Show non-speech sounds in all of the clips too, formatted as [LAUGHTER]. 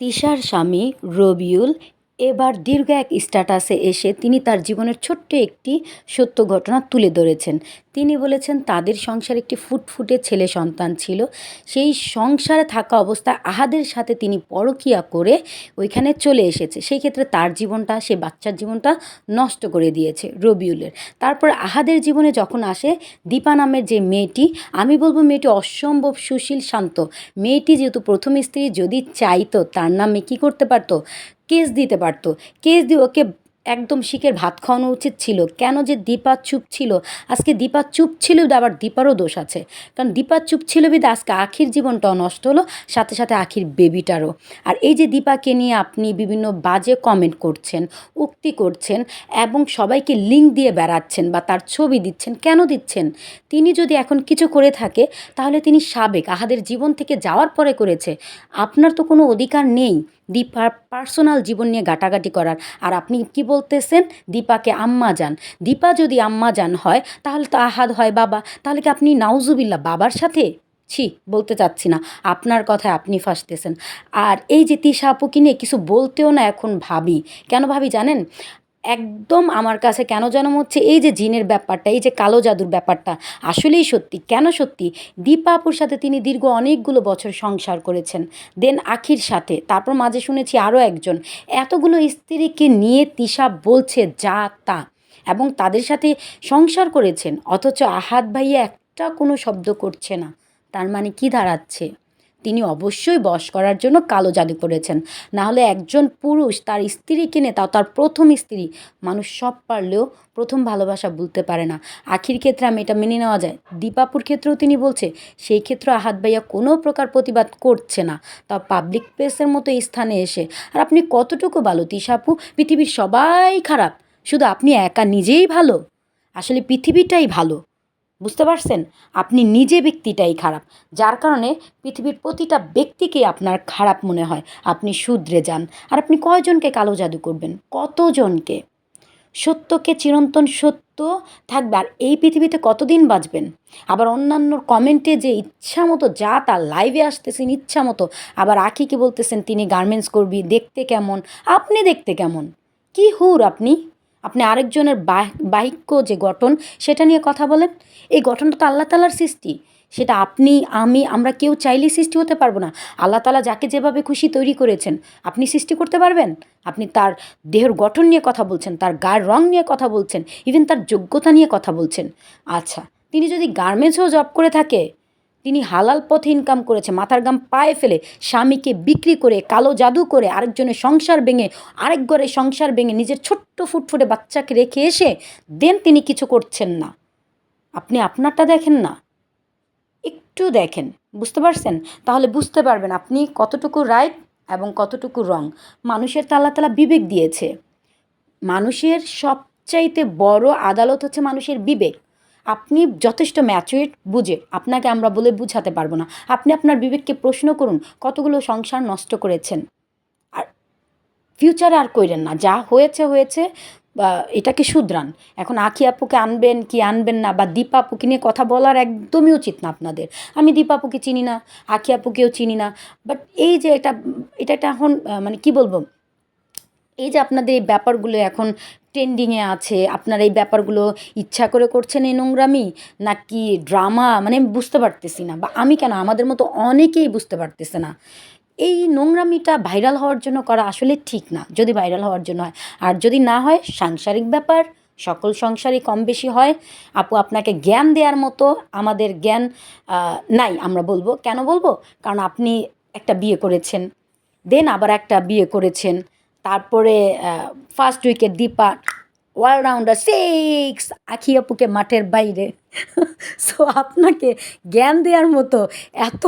তিশার স্বামী রবিউল এবার দীর্ঘ এক স্ট্যাটাসে এসে তিনি তার জীবনের ছোট্ট একটি সত্য ঘটনা তুলে ধরেছেন। তিনি বলেছেন, তাদের সংসারে একটি ফুটফুটে ছেলে সন্তান ছিল। সেই সংসারে থাকা অবস্থায় আহাদের সাথে তিনি পরকিয়া করে ওইখানে চলে এসেছে। সেই ক্ষেত্রে তার জীবনটা, সে বাচ্চার জীবনটা নষ্ট করে দিয়েছে রবিউলের। তারপর আহাদের জীবনে যখন আসে, দীপা নামের যে মেয়েটি, আমি বলব মেয়েটি অসম্ভব সুশীল, শান্ত। মেয়েটি যেহেতু প্রথম স্ত্রী, যদি চাইতো তার নামে কী করতে পারতো? কেস দিতে পারতো। কেস দিয়ে ওকে একদম শিখের ভাত খাওয়ানো উচিত ছিল। কেন যে দীপা চুপ ছিল? আজকে দীপা চুপ ছিল আবার দীপারও দোষ আছে। কারণ দীপা চুপ ছিল বিদে আজকে আখির জীবনটাও নষ্ট হলো, সাথে সাথে আখির বেবিটারও আর এই যে দীপাকে নিয়ে আপনি বিভিন্ন বাজে কমেন্ট করছেন, উক্তি করছেন এবং সবাইকে লিঙ্ক দিয়ে বেড়াচ্ছেন বা তার ছবি দিচ্ছেন, কেন দিচ্ছেন? তিনি যদি এখন কিছু করে থাকে, তাহলে তিনি সাবেক, আহাদের জীবন থেকে যাওয়ার পরে করেছে। আপনার তো কোনো অধিকার নেই। দীপার পার্সোনাল জীবন নিয়ে ঘাটাঘাটি করার। আর আপনি কি বলতেছেন? দীপাকে আম্মা যান। দীপা যদি আম্মা যান হয়, তাহলে তো আহাদ হয় বাবা। তাহলে কি আপনি নাউজুবিল্লা বাবার সাথে? ছি, বলতে চাচ্ছি না। আপনার কথায় আপনি ফাঁসতেছেন। আর এই যে তিশা আপুকে নিয়ে কিছু বলতেও না এখন ভাবি। কেন ভাবি জানেন? একদম আমার কাছে কেন যেন হচ্ছে এই যে জিনের ব্যাপারটা, এই যে কালো জাদুর ব্যাপারটা আসলেই সত্যি। কেন সত্যি? দীপাপুর সাথে তিনি দীর্ঘ অনেকগুলো বছর সংসার করেছেন। দেন আখির সাথে। তারপর মাঝে শুনেছি আরও একজন। এতগুলো স্ত্রীকে নিয়ে তিশা বলছে যা তা। এবং তাদের সাথে সংসার করেছেন। অথচ আহাত ভাইয়া একটা কোনো শব্দ করছে না। তার মানে কি দাঁড়াচ্ছে? অবশ্যই বশ করার জন্য কালো জাদু করেছেন। নাহলে একজন পুরুষ তার স্ত্রী কিনে তাও তার প্রথম স্ত্রী, মানুষ সব পারলেও প্রথম ভালোবাসা বলতে পারে না। আখির ক্ষেত্রে আমি এটা মেনে নেওয়া যায়। দীপাপুর ক্ষেত্রেও তিনি বলছে, সেই ক্ষেত্রে আহাত ভাইয়া কোনো প্রকার প্রতিবাদ করছে না। তা পাবলিক প্লেসের মতো স্থানে এসে, আর আপনি কতটুকু ভালো, তিশাপু? পৃথিবীর সবাই খারাপ। শুধু আপনি একা নিজেই ভালো। আসলে পৃথিবীটাই ভালো। বুঝতে পারছেন? আপনি নিজে ব্যক্তিটাই খারাপ, যার কারণে পৃথিবীর প্রতিটা ব্যক্তিকেই আপনার খারাপ মনে হয়। আপনি শুধরে যান। আর আপনি কয়জনকে কালো জাদু করবেন? কতজনকে? সত্যকে চিরন্তন সত্য থাকবে। আর এই পৃথিবীতে কতদিন বাঁচবেন? আবার অন্যান্য কমেন্টে যে ইচ্ছা মতো যা তার লাইভে আসতেছেন ইচ্ছা মতো আবার আখিকে বলতেছেন, তিনি গার্মেন্টস করবি, দেখতে কেমন? আপনি দেখতে কেমন? কি হুর আপনি? আপনি আরেকজনের বাহিক্য যে গঠন, সেটা নিয়ে কথা বলেন। এই গঠনটা তো আল্লাহ তালার সৃষ্টি। সেটা আপনি, আমি, আমরা কেউ চাইলেই সৃষ্টি হতে পারব না। আল্লাহ তালা যাকে যেভাবে খুশি তৈরি করেছেন, আপনি সৃষ্টি করতে পারবেন? আপনি তার দেহের গঠন নিয়ে কথা বলছেন, তার গায়ের রং নিয়ে কথা বলছেন ইভেন তার যোগ্যতা নিয়ে কথা বলছেন। আচ্ছা তিনি যদি গার্মেন্টসেও জব করে থাকে তিনি হালাল পথে ইনকাম করেছে, মাথার গাম পায়ে ফেলে স্বামীকে বিক্রি করে, কালো জাদু করে, আরেকজনের সংসার ভেঙে, আরেক ঘরে সংসার ভেঙে নিজের ছোট্ট ফুটফুটে বাচ্চাকে রেখে এসে দেন তিনি কিছু করছেন না। আপনি আপনারটা দেখেন না। একটু দেখেন, বুঝতে পারছেন? তাহলে বুঝতে পারবেন আপনি কতটুকু রাইট এবং কতটুকু রং মানুষের তালা তালা বিবেক দিয়েছে। মানুষের সবচাইতে বড় আদালত হচ্ছে মানুষের বিবেক। আপনি যথেষ্ট ম্যাচুরেট বুঝে আপনাকে আমরা বলে বুঝাতে পারব না। আপনি আপনার বিবেককে প্রশ্ন করুন, কতগুলো সংসার নষ্ট করেছেন? আর ফিউচারে আর কইরেন না, যা হয়েছে হয়েছে এটাকে শুধরান। এখন আখি আপুকে আনবেন কি আনবেন না, বা দীপা আপুকে নিয়ে কথা বলার একদমই উচিত না আপনাদের। আমি দীপা আপুকে চিনি না, আখি আপুকেও চিনি না বাট এই যে এটা এটা এখন মানে কি বলব? এই যে আপনাদের এই ব্যাপারগুলো এখন ট্রেন্ডিংয়ে আছে, আপনার এই ব্যাপারগুলো ইচ্ছা করে করছেন এই নোংরামি? নাকি ড্রামা মানে বুঝতে পারতেছি না, বা আমি কেন? আমাদের মতো অনেকেই বুঝতে পারতেছে না। এই নোংরামিটা ভাইরাল হওয়ার জন্য করা আসলে ঠিক না, যদি ভাইরাল হওয়ার জন্য হয়। আর যদি না হয়, সাংসারিক ব্যাপার, সকল সংসারই কম বেশি হয়। আপু, আপনাকে জ্ঞান দেওয়ার মতো আমাদের জ্ঞান নাই, আমরা বলব। কেন বলব? কারণ আপনি একটা বিয়ে করেছেন, দেন আবার একটা বিয়ে করেছেন। তারপরে first wicket Dipa allrounder six Akhi আপুকে মাঠের বাইরে। [LAUGHS] সো আপনাকে জ্ঞান দেওয়ার মতো এত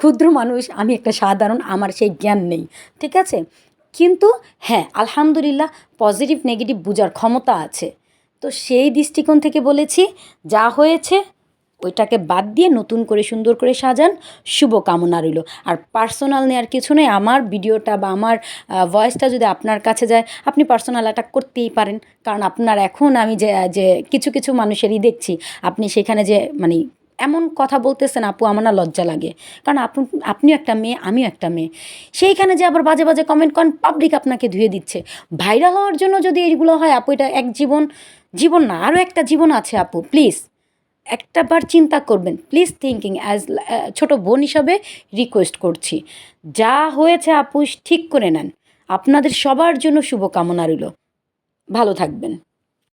ক্ষুদ্র মানুষ আমি একটা সাধারণ, আমার সেই জ্ঞান নেই, ঠিক আছে? কিন্তু হ্যাঁ আলহামদুলিল্লাহ পজিটিভ নেগেটিভ বোঝার ক্ষমতা আছে। তো সেই দৃষ্টিকোণ থেকে বলেছি, যা হয়েছে ওইটাকে বাদ দিয়ে নতুন করে সুন্দর করে সাজান শুভ কামনা রইল। আর পার্সোনাল নেওয়ার কিছু নেই, আমার ভিডিওটা বা আমার ভয়েসটা যদি আপনার কাছে যায়, আপনি পার্সোনাল অ্যাটাক করতেই পারেন। কারণ আপনার এখন আমি যে যে কিছু কিছু মানুষেরই দেখছি, আপনি সেখানে যে মানে এমন কথা বলতেছেন, আপু, আমার না লজ্জা লাগে। কারণ আপনি আপনিও একটা মেয়ে, আমিও একটা মেয়ে। সেইখানে যে আবার বাজে বাজে কমেন্ট করেন পাবলিক আপনাকে ধুয়ে দিচ্ছে। ভাইরাল হওয়ার জন্য যদি এইগুলো হয়, আপু, এটা এক জীবন জীবন না আরও একটা জীবন আছে, আপু প্লিজ একটা বার চিন্তা করবেন প্লিজ থিঙ্কিং অ্যাজ ছোটো বোন হিসাবে রিকোয়েস্ট করছি। যা হয়েছে আপু, ঠিক করে নেন। আপনাদের সবার জন্য শুভকামনা রইল। ভালো থাকবেন।